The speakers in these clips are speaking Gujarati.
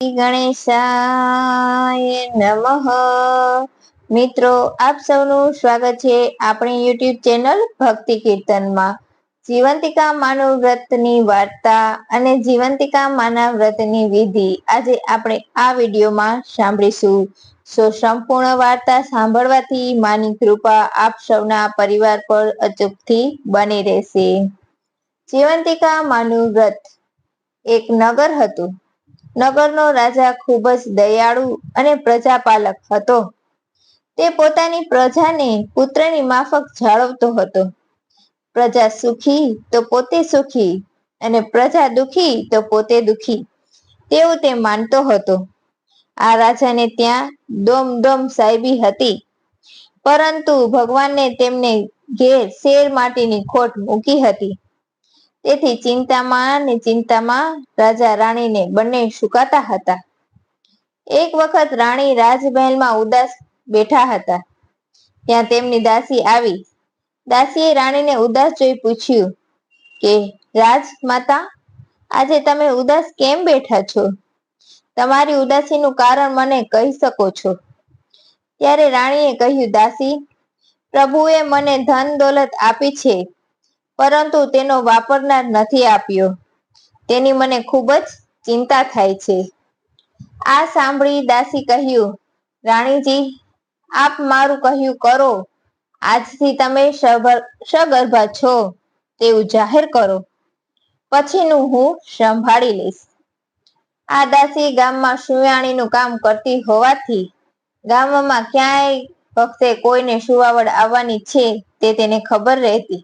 ગણેશાય નમઃ. મિત્રો, આપ સૌનું સ્વાગત છે આપણી યુટ્યુબ ચેનલ ભક્તિ કીર્તનમાં. જીવંતિકા માનવ વ્રતની વાર્તા અને જીવંતિકા માના વ્રતની વિધિ આજે આપણે આ વિડીયોમાં સાંભળીશું. સો સંપૂર્ણ વાર્તા સાંભળવાથી માની કૃપા આપ સૌના પરિવાર પર અચૂકથી બની રહેશે. જીવંતિકા માનું વ્રત એક નગર હતું. નગરનો રાજા ખૂબ જ દયાળુ અને પ્રજાપાલક હતો. તે પોતાની પ્રજાને પુત્રની માફક જાળવતો હતો. પ્રજા સુખી તો પોતે સુખી અને પ્રજા દુખી તો પોતે દુખી તેવું તે માનતો હતો. આ રાજાને ત્યાં દોમ દોમ સાહેબી હતી. પરંતુ ભગવાનને તેમને ઘેર શેર માટીની ખોટ મૂકી હતી. તેથી ચિંતામાં ને ચિંતામાં રાજા રાણીને બંને સુકાતા હતા. એક વખત રાણી રાજમહેલમાં ઉદાસ બેઠા હતા. ત્યાં તેમની દાસી આવી. દાસીએ રાણીને ઉદાસ જોઈ પૂછ્યું કે, રાજમાતા, આજે તમે ઉદાસ કેમ બેઠા છો? તમારી ઉદાસીનું કારણ મને કહી શકો છો. ત્યારે રાણીએ કહ્યું, દાસી, પ્રભુએ મને ધન દોલત આપી છે. પરંતુ તેનો વાપરનાર નથી આપ્યો. તેની મને ખૂબ જ ચિંતા થાય છે. આ સાંભળી દાસી કહ્યું, રાણીજી, આપ મારું કહ્યું કરો. આજથી તમે સગર્ભા છો, તેવું જાહેર કરો. પછીનું હું સંભાળી લઈશ. આ દાસી ગામમાં સુવાણીનું કામ કરતી હોવાથી ગામમાં ક્યાંય વખતે કોઈને સુવાવડ આવવાની છે તે તેને ખબર રહેતી.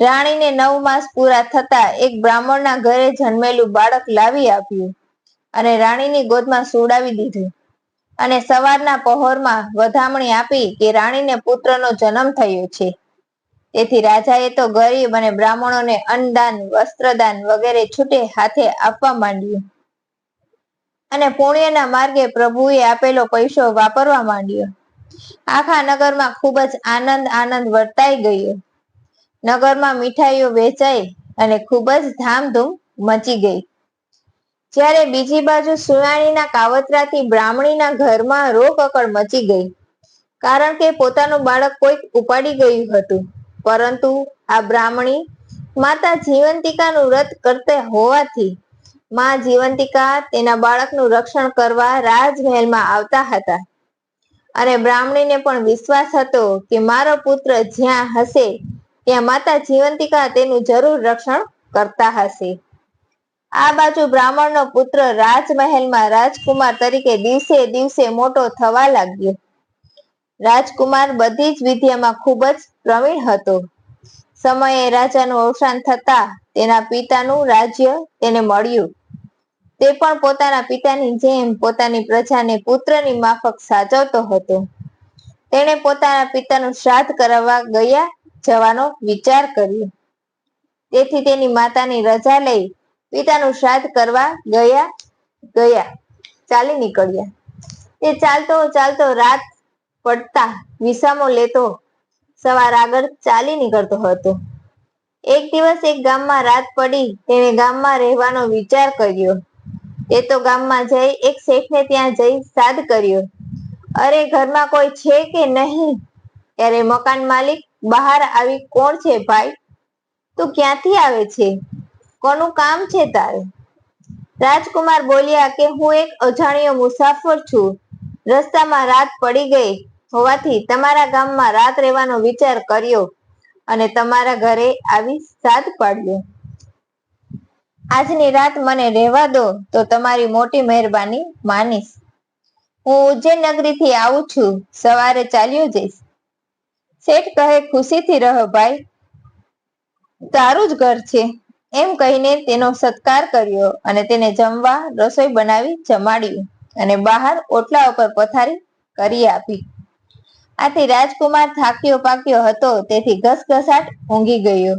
રાણીને નવ માસ પૂરા થતા એક બ્રાહ્મણના ઘરે જન્મેલું બાળક લાવી આપ્યું અને રાણીની ગોદમાં સુડાવી દીધું. અને સવારના પહોરમાં વધામણી આપી કે રાણીને પુત્રનો જન્મ થયો છે. તેથી રાજાએ તો ગરીબ અને બ્રાહ્મણોને અન્નદાન, વસ્ત્રદાન વગેરે છૂટે હાથે આપવા માંડ્યું. અને પુણ્યના માર્ગે પ્રભુએ આપેલો પૈસો વાપરવા માંડ્યો. આખા નગરમાં ખૂબ જ આનંદ આનંદ વર્તાઈ ગયો. નગરમાં મીઠાઈઓ વેચાઈ અને ખૂબ જ ધામધૂમ મચી ગઈ. જ્યારે બીજી બાજુ સુયાણીના કાવતરાથી બ્રાહ્મણીના ઘરમાં રોકકળ મચી ગઈ. કારણ કે પોતાનું બાળક કોઈક ઉપાડી ગયું હતું. પરંતુ આ બ્રાહ્મણી માતા જીવંતિકાનું વ્રત કરતા હોવાથી માં જીવંતિકા તેના બાળકનું રક્ષણ કરવા રાજમહેલમાં આવતા હતા. અને બ્રાહ્મણીને પણ વિશ્વાસ હતો કે મારો પુત્ર જ્યાં હશે ત્યાં માતા જીવંતિકા તેનું જરૂર રક્ષણ કરતા હશે. આ બાજુ બ્રાહ્મણનો પુત્ર રાજમહેલમાં રાજકુમાર તરીકે દિવસે દિવસે મોટો થવા લાગ્યો. રાજકુમાર બધી જ વિદ્યામાં ખૂબ જ પ્રવીણ હતો. સમયે રાજાનું અવસાન થતા તેના પિતાનું રાજ્ય તેને મળ્યું. તે પણ પોતાના પિતાની જેમ પોતાની પ્રજાને પુત્રની માફક સાચવતો હતો. તેણે પોતાના પિતાનું શ્રાદ્ધ કરાવવા ગયા જવાનો વિચાર કર્યો. તેથી તેની માતાની રજા લઈ પિતાનું શ્રાદ્ધ કરવા ગયા ગયા, ચાલી નીકળ્યા. તે ચાલતો ચાલતો રાત પડતા વિસામો લેતો સવાર આગળ ચાલી નીકળતો હતો. એક દિવસ એક ગામમાં રાત પડી, તેણે ગામમાં રહેવાનો વિચાર કર્યો. તે તો ગામમાં જઈ એક શેઠને ત્યાં જઈ સાદ કર્યો. અરે, ઘરમાં કોઈ છે કે નહીં? ત્યારે મકાન માલિક બહાર આવી કોણ છે ભાઈ? તું ક્યાંથી આવે છે? કોનું કામ છે તારે? રાજકુમાર બોલ્યા કે હું એક અજાણ્યો મુસાફર છું. રસ્તામાં રાત પડી ગઈ હોવાથી તમારા ગામમાં રાત રહેવાનો વિચાર કર્યો અને તમારા ઘરે આવી સાદ પાડ્યો. આજની રાત મને રહેવા દો, તો તમારી મોટી મહેરબાની માનીશ. હું ઉજ્જૈન નગરીથી આવું છું. સવારે ચાલ્યો જઈશ. શેઠ કહે, ખુશીથી રહો ભાઈ. તારું જ ઘર છે. એમ કહીને તેનો સત્કાર કર્યો અને તેને જમવા રસોઈ બનાવી જમાડ્યું અને બહાર ઓટલા ઉપર પથારી કરી આપી. આથી રાજકુમાર થાક્યો પાક્યો હતો, તેથી ઘસઘસાટ ઊંઘી ગયો.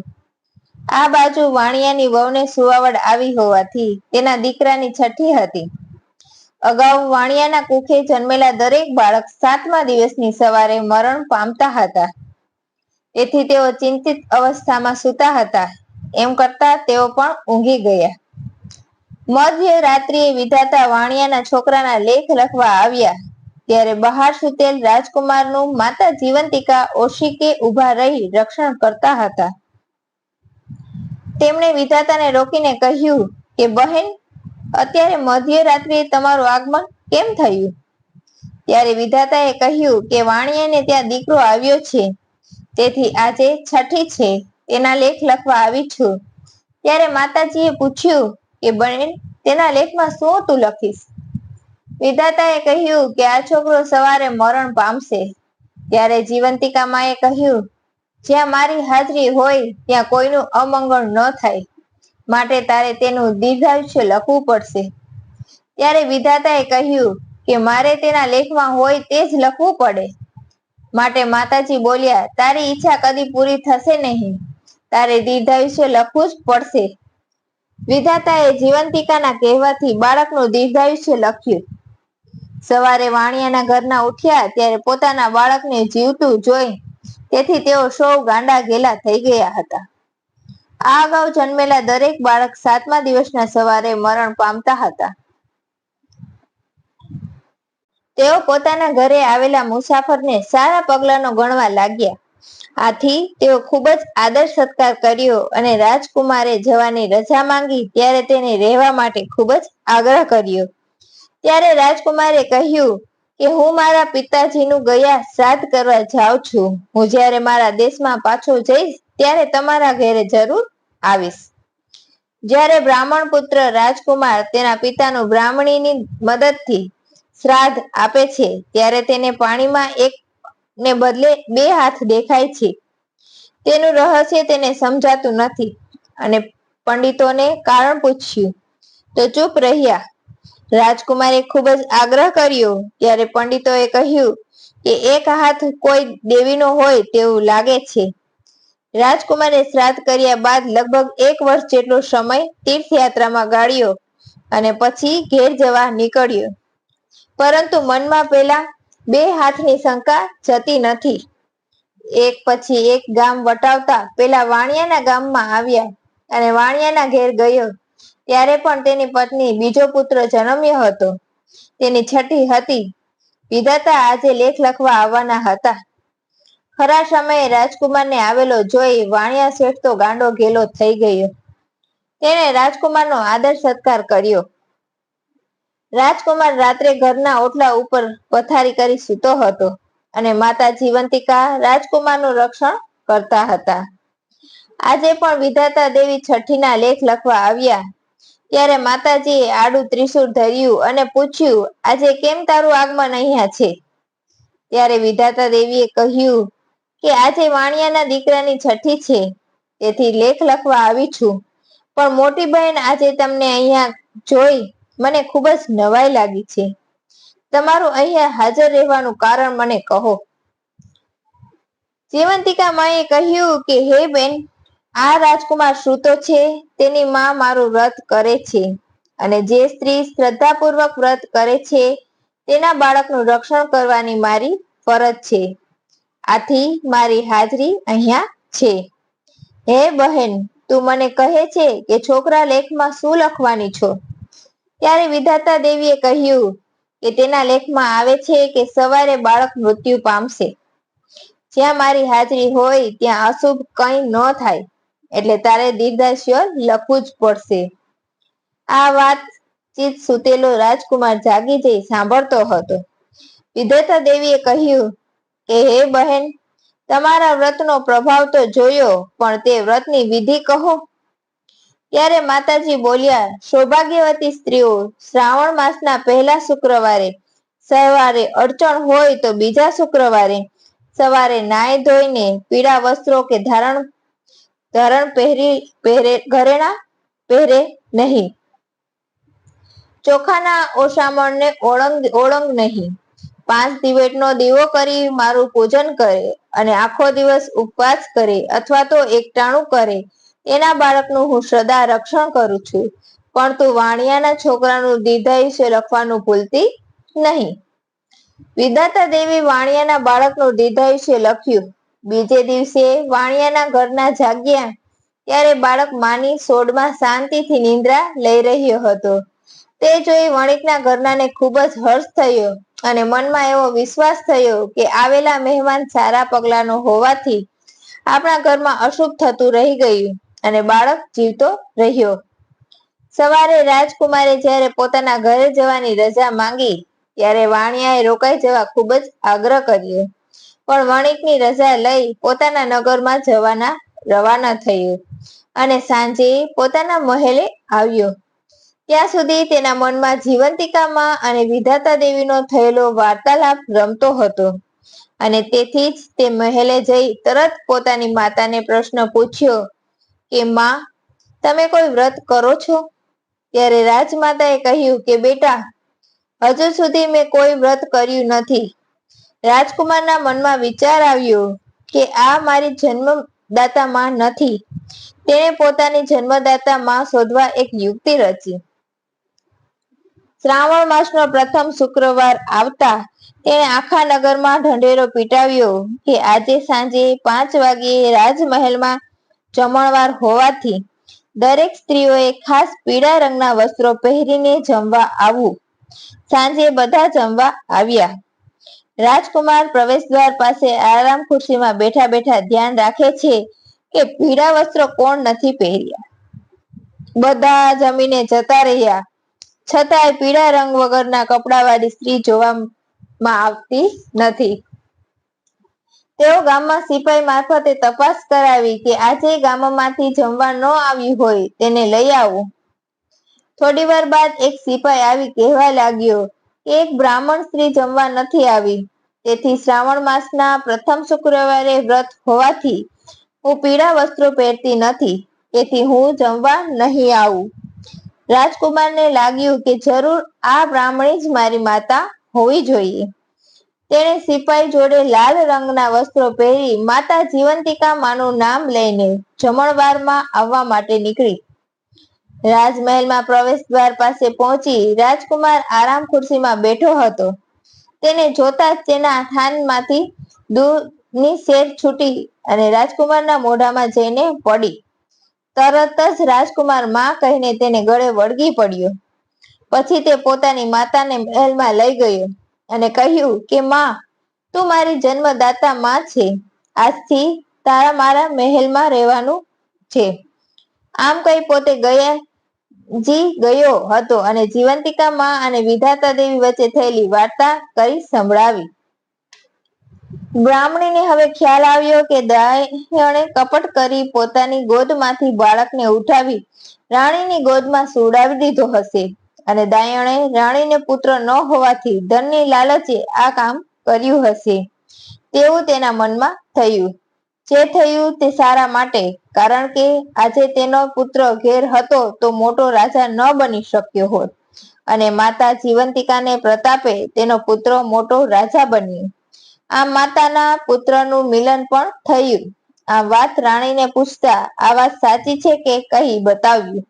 આ બાજુ વાણિયાની વહુને સુવાવડ આવી હોવાથી તેના દીકરાની છઠ્ઠી હતી. અગાઉ વાણિયાના કુખે જન્મેલા દરેક બાળક સાતમા દિવસની સવારે મરણ પામતા હતા. તેથી તેઓ ચિંતિત અવસ્થામાં સૂતા હતા. એમ કરતા તેઓ પણ ઊંઘી ગયા. મધ્ય રાત્રિએ વિધાતા વાણિયાના છોકરાના લેખ લખવા આવ્યા. ત્યારે બહાર સુતેલ રાજકુમારનું માતા જીવંતિકા ઓશિકે ઊભા રહી રક્ષણ કરતા હતા. તેમણે વિધાતાને રોકીને કહ્યું કે, બહેન અત્યારે મધ્યરાત્રિએ તમારું આગમન કેમ થયું? ત્યારે વિધાતાએ કહ્યું કે વાણિયાને ત્યાં દીકરો આવ્યો છે. તેથી આજે છઠ્ઠી છે. તેના લેખ લખવા આવી છું. ત્યારે માતાજીએ પૂછ્યું કે બહેન, તેના લેખમાં શું તું લખીશ? વિધાતાએ કહ્યું કે આ છોકરો સવારે મરણ પામશે. ત્યારે જીવંતિકા માએ કહ્યું, જ્યાં મારી હાજરી હોય, ત્યાં કોઈનું અમંગળ ન થાય. માટે તારે તેનું દીર્ઘાયુષ્ય લખવું પડશે. ત્યારે વિધાતાએ કહ્યું કે મારે તેના લેખમાં હોય તે જ લખવું પડે. માટે માતાજી બોલ્યા, તારી ઈચ્છા કદી પૂરી થશે નહીં. તારે દીર્ઘાયુષ્ય લખવું જ પડશે. વિધાતાએ જીવંતિકાના કહેવાથી બાળકનું દીર્ઘાયુષ્ય લખ્યું. સવારે વાણિયાના ઘરના ઉઠ્યા ત્યારે પોતાના બાળકને જીવતું જોઈ તેથી તેઓ સૌ ગાંડા ગેલા થઈ ગયા હતા. આ અગાઉ જન્મેલા દરેક બાળક સાતમા દિવસના સવારે મરણ પામતા હતા. તેઓ પોતાના ઘરે આવેલા મુસાફરને સારા પગલાનો ગણવા લાગ્યા. આથી તેઓ ખૂબ જ આદર સત્કાર કર્યો અને રાજકુમારે જવાની રજા માંગી ત્યારે તેને રહેવા માટે ખૂબ જ આગ્રહ કર્યો. ત્યારે રાજકુમારે કહ્યું કે, હું મારા પિતાજીનું ગયા શ્રાદ્ધ કરવા જાઉં છું. હું જ્યારે મારા દેશમાં પાછો જઈશ ત્યારે તમારા ઘરે જરૂર આવીશ. જ્યારે બ્રાહ્મણ પુત્ર રાજકુમાર તેના પિતાનું બ્રાહ્મણીની મદદથી શ્રાદ્ધ આપે છે, ત્યારે તેને પાણીમાં એક ને બદલે બે હાથ દેખાય છે. તેનું રહસ્ય તેને સમજાતું નથી અને પંડિતોને કારણ પૂછ્યું. તો ચૂપ રહ્યા. રાજકુમારે ખૂબ જ આગ્રહ કર્યો, ત્યારે પંડિતોએ કહ્યું કે, એક હાથ કોઈ દેવીનો હોય તેવું લાગે છે. રાજકુમારે શ્રાદ્ધ કર્યા બાદ લગભગ એક વર્ષ જેટલો સમય તીર્થયાત્રામાં ગાળ્યો અને પછી ઘેર જવા નીકળ્યો. પરંતુ મનમાં પેલા બે હાથની શંકા જતી નથી. એક પછી એક ગામ વટાવતા પેલા વાણિયાના ગામમાં આવ્યા અને વાણિયાના ઘેર ગયો. ત્યારે પણ તેની પત્ની બીજો પુત્ર જન્મ્યો હતો. તેની છઠ્ઠી હતી. વિધાતા આજે લેખ લખવા આવવાના હતા. ખરા સમયે રાજકુમારને આવેલો જોઈ વાણિયા શેઠ તો ગાંડો ઘેલો થઈ ગયો. તેણે રાજકુમારનો આદર સત્કાર કર્યો. રાજકુમાર રાત્રે ઘરના ઓટલા ઉપર પથારી કરી સૂતો હતો અને માતા જીવંતિકા રાજકુમારનું રક્ષણ કરતા હતા. આજે પણ વિધાતા દેવી છઠ્ઠીના લેખ લખવા આવ્યા ત્યારે માતાજીએ આડું ત્રિશુળ ધર્યું અને પૂછ્યું, આજે કેમ તારું આગમન અહીંયા છે? ત્યારે વિધાતા દેવીએ કહ્યું કે આજે વાણિયાના દીકરાની છઠ્ઠી છે. તેથી લેખ લખવા આવી છું. પણ મોટી બહેન આજે તમને અહીંયા જોઈ મને ખૂબ જ નવાઈ લાગી છે. તમારું અહીંયા હાજર રહેવાનું કારણ મને કહો. જીવંતિકા માએ કહ્યું કે, હે બેન, આ રાજકુમાર સૂતો છે. તેની માં મારું વ્રત કરે છે. અને જે સ્ત્રી શ્રદ્ધાપૂર્વક વ્રત કરે છે, તેના બાળકનું રક્ષણ કરવાની મારી ફરજ છે. આથી મારી હાજરી અહીંયા છે. હે બહેન, તું મને કહે છે કે છોકરા લેખમાં શું લખવાની છો? ત્યારે વિધાતા દેવીએ કહ્યું કે તેના લેખમાં આવે છે કે સવારે બાળક મૃત્યુ પામશે. જ્યાં મારી હાજરી હોય ત્યાં અશુભ કંઈ ન થાય, એટલે તારે દીર્ઘાશ્ય લખવું જ પડશે. આ વાત ચિત સુતેલો રાજકુમાર જાગી જઈ સાંભળતો હતો. વિધેતા દેવીએ કહ્યું કે, હે બહેન, તમારા વ્રતનો પ્રભાવ તો જોયો, પણ તે વ્રતની વિધિ કહો. ત્યારે માતાજી બોલ્યા, સૌભાગ્યવતી સ્ત્રીઓ, શ્રાવણ માસના પહેલા શુક્રવારે, સવારે અડચણ હોય તો બીજા શુક્રવારે, સવારે નાય ધોઈને પીળા વસ્ત્રો કે ધારણ ધારણ પહેરી, પહેરે ઘરેણા પહેરે નહીં. ચોખાના ઓસામણને ઓળંગ ઓળંગ નહીં. પાંચ દિવેટનો દીવો કરી મારું પૂજન કરે અને આખો દિવસ ઉપવાસ કરે અથવા તો એકટાણું કરે, એના બાળકનું હું સદા રક્ષણ કરું છું. પણ તું વાણિયાના છોકરાનું દીધાયુષ્ય લખવાનું ભૂલતી નહીં. વિધાતા દેવી વાણિયાના બાળકનું દીધાયુષ્ય લખ્યું. બીજે દિવસે વાણિયાના ઘરના જાગ્યા ત્યારે બાળક માની સોડમાં શાંતિથી નિંદ્રા લઈ રહ્યો હતો. તે જોઈ વણિકના ઘરનાને ખૂબ જ હર્ષ થયો. અને મનમાં એવો વિશ્વાસ થયો કે આવેલા મહેમાન સારા પગલાનો હોવાથી આપણા ઘરમાં અશુભ થતું રહી ગયું અને બાળક જીવતો રહ્યો. સવારે રાજકુમારે જ્યારે પોતાના ઘરે જવાની રજા માંગી, ત્યારે વાણિયાએ રોકાઈ જવા ખૂબ જ આગ્રહ કર્યો. પણ વણિકની રજા લઈ પોતાના નગરમાં જવાના રવાના થયો અને સાંજે પોતાના મહેલે આવ્યો. ત્યાં સુધી તેના મનમાં જીવંતિકામાં અને વિધાતા દેવીનો થયેલો વાર્તાલાપ રમતો હતો. અને તેથી જ તે મહેલે જઈ તરત પોતાની માતાને પ્રશ્ન પૂછ્યો કે, માં, તમે કોઈ વ્રત કરો છો? ત્યારે રાજમાતાએ કહ્યું કે, બેટા, હજુ સુધી મેં કોઈ વ્રત કર્યું નથી. રાજકુમારના મનમાં વિચાર આવ્યો કે, આ મારી જન્મદાતા માં નથી. તેણે પોતાની જન્મદાતા માં શોધવા એક યુક્તિ રચી. શ્રાવણ માસનો પ્રથમ શુક્રવાર આવતા તેણે આખા નગરમાં ઢંઢેરો પીટાવ્યો કે આજે સાંજે પાંચ વાગ્યે રાજમહેલમાં જમણવાર હોવાથી દરેક સ્ત્રીઓએ ખાસ પીળા રંગના વસ્ત્રો પહેરીને જમવા આવવું. સાંજે બધા જમવા આવ્યા. રાજકુમાર પ્રવેશ દ્વાર પાસે આરામ ખુરશીમાં બેઠા બેઠા ધ્યાન રાખે છે કે પીળા વસ્ત્રો કોણ નથી પહેર્યા. બધા જમીને જતા રહ્યા. છતાંય પીળા રંગ વગરના કપડાવાળી સ્ત્રી જોવામાં આવતી નથી. તેઓ ગામમાં સિપાઈ મારફતે તપાસ કરાવી કે આજે ગામમાંથી જમવા ન આવ્યું હોય તેને લઈ આવો. થોડી વાર બાદ એક સિપાઈ આવી કહેવા લાગ્યો કે એક બ્રાહ્મણ સ્ત્રી જમવા નથી આવી. તેથી શ્રાવણ માસના પ્રથમ શુક્રવારે વ્રત હોવાથી હું પીળા વસ્ત્રો પહેરતી નથી. તેથી હું જમવા નહીં આવું. રાજકુમારને લાગ્યું કે જરૂર આ બ્રાહ્મણી જ મારી માતા હોવી જોઈએ. તેણે સિપાઈ જોડે લાલ રંગના વસ્ત્રો પહેરી માતા જીવંતિકા માનું નામ લઈને જમણવારમાં આવવા માટે નીકળી. રાજમહેલમાં પ્રવેશ દ્વાર પાસે પહોંચી રાજકુમાર આરામ ખુરશીમાં બેઠો હતો. તેને જોતા જ તેના થાનમાંથી દૂરની શેર છૂટી અને રાજકુમારના મોઢામાં જઈને પડી. તરત જ રાજકુમારમાં કહીને તેને ગળે વળગી પડ્યો. પછી તે પોતાની માતાને મહેલમાં લઈ ગયો અને કહ્યું કે, માં, તું મારી જન્મદાતા માં છે. આજથી તારા મારા મહેલમાં રહેવાનું છે. આમ કહી પોતે ગયા જી ગયો હતો અને જીવંતિકા માં અને વિધાતા દેવી વચ્ચે થયેલી વાર્તા કરી સંભળાવી. બ્રાહ્મણીને હવે ખ્યાલ આવ્યો કે દાયણે કપટ કરી પોતાની ગોદમાંથી બાળકને ઉઠાવી રાણીની ગોદમાં સુડાવી દીધો હશે. અને દાયણે રાણીને પુત્ર ન હોવાથી ધનની લાલચે આ કામ કર્યું હશે. તેવું તેના મનમાં થયું. જે થયું તે સારા માટે, કારણ કે આજે તેનો પુત્ર ઘેર હતો તો મોટો રાજા ન બની શક્યો હોત. અને માતા જીવંતિકાને પ્રતાપે તેનો પુત્ર મોટો રાજા બન્યો. આ માતાના પુત્રનું મિલન પણ થયું. આ વાત રાણીને પૂછતા આ વાત સાચી છે કે કહી બતાવ્યું.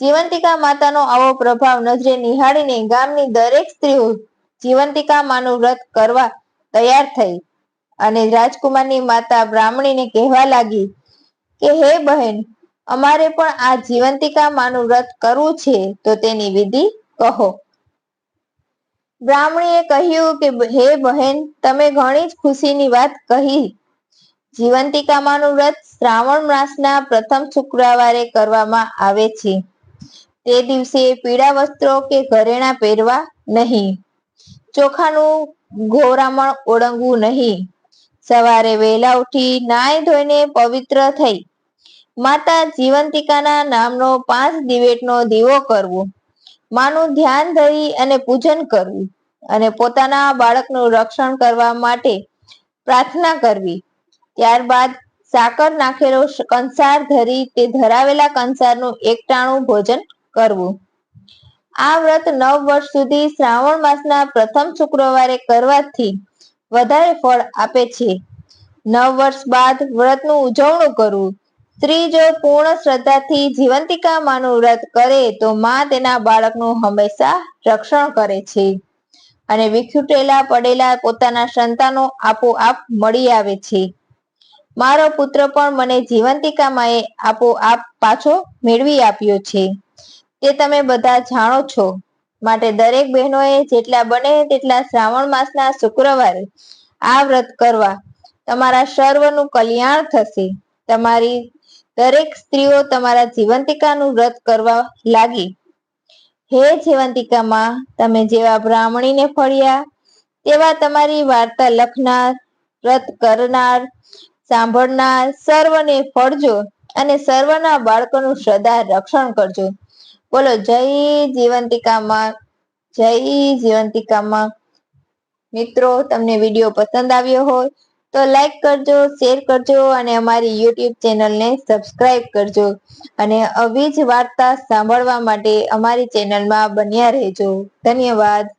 જીવંતિકા માતાનો આવો પ્રભાવ નજરે નિહાળીને ગામની દરેક સ્ત્રીઓ જીવંતિકા માનું વ્રત કરવા તૈયાર થઈ અને રાજકુમારની માતા બ્રાહ્મણીને કહેવા લાગી કે, હે બહેન, અમારે પણ આ જીવંતિકા માનું વ્રત કરવું છે, તો તેની વિધિ કહો. બ્રાહ્મણીએ કહ્યું કે, હે બહેન, તમે ઘણી જ ખુશીની વાત કહી. જીવંતિકામાનું વ્રત શ્રાવણ માસના પ્રથમ શુક્રવારે કરવામાં આવે છે. તે દિવસે પીળા વસ્ત્રો કે ઘરેણા પહેરવા નહીં. ચોખાનું ગોરામણ ઓળંગવું નહીં. સવારે વહેલા ઉઠી નાય ધોઈને પવિત્ર થઈ. માતા જીવંતિકાના નામનો પાંચ દિવેટનો દીવો કરવો. માનું ધ્યાન ધરી અને પૂજન કરવું અને પોતાના બાળકનું રક્ષણ કરવા માટે પ્રાર્થના કરવી. ત્યારબાદ સાકર નાખેલો કંસાર ધરી તે ધરાવેલા કંસારનું એકટાણું ભોજન કરવું. આ વ્રત નવ વર્ષ સુધી શ્રાવણ માસના પ્રથમ શુક્રવારે કરવાથી વધારે ફળ આપે છે. નવ વર્ષ બાદ વ્રતનું ઉજવણું કરવું. સ્ત્રી જો પૂર્ણ શ્રદ્ધાથી જીવંતિકા માનું વ્રત કરે, તો માં તેના બાળકનું હંમેશા રક્ષણ કરે છે. અને વિખૂટેલા પડેલા પોતાના સંતાનો આપોઆપ મળી આવે છે. મારો પુત્ર પણ મને જીવંતિકામાં આપોઆપ પાછો મેળવી આપ્યો છે. તે તમે બધા જાણો છો. માટે દરેક બહેનોએ જેટલા બને તેટલા શ્રાવણ માસના શુક્રવારે આ વ્રત કરવા. તમારા સર્વનું કલ્યાણ થશે. તમારી દરેક સ્ત્રીઓ તમારા જીવંતિકાનું વ્રત કરવા લાગી. હે જીવંતિકામાં, તમે જેવા બ્રાહ્મણીને ફળ્યા, તેવા તમારી વાર્તા લખનાર, વ્રત કરનાર, સાંભળનાર સર્વને ફળજો અને સર્વના બાળકોનું સદા રક્ષણ કરજો. બોલો, જય જીવંતિકામાં જય જીવંતિકામાં. મિત્રો, તમને વીડિયો પસંદ આવ્યો હોય તો લાઈક કરજો શેર કરજો અને અમારી યુટ્યુબ ચેનલને સબસ્ક્રાઇબ કરજો. અને આવી જ વાર્તા સાંભળવા માટે અમારી ચેનલમાં બન્યા રહેજો. ધન્યવાદ.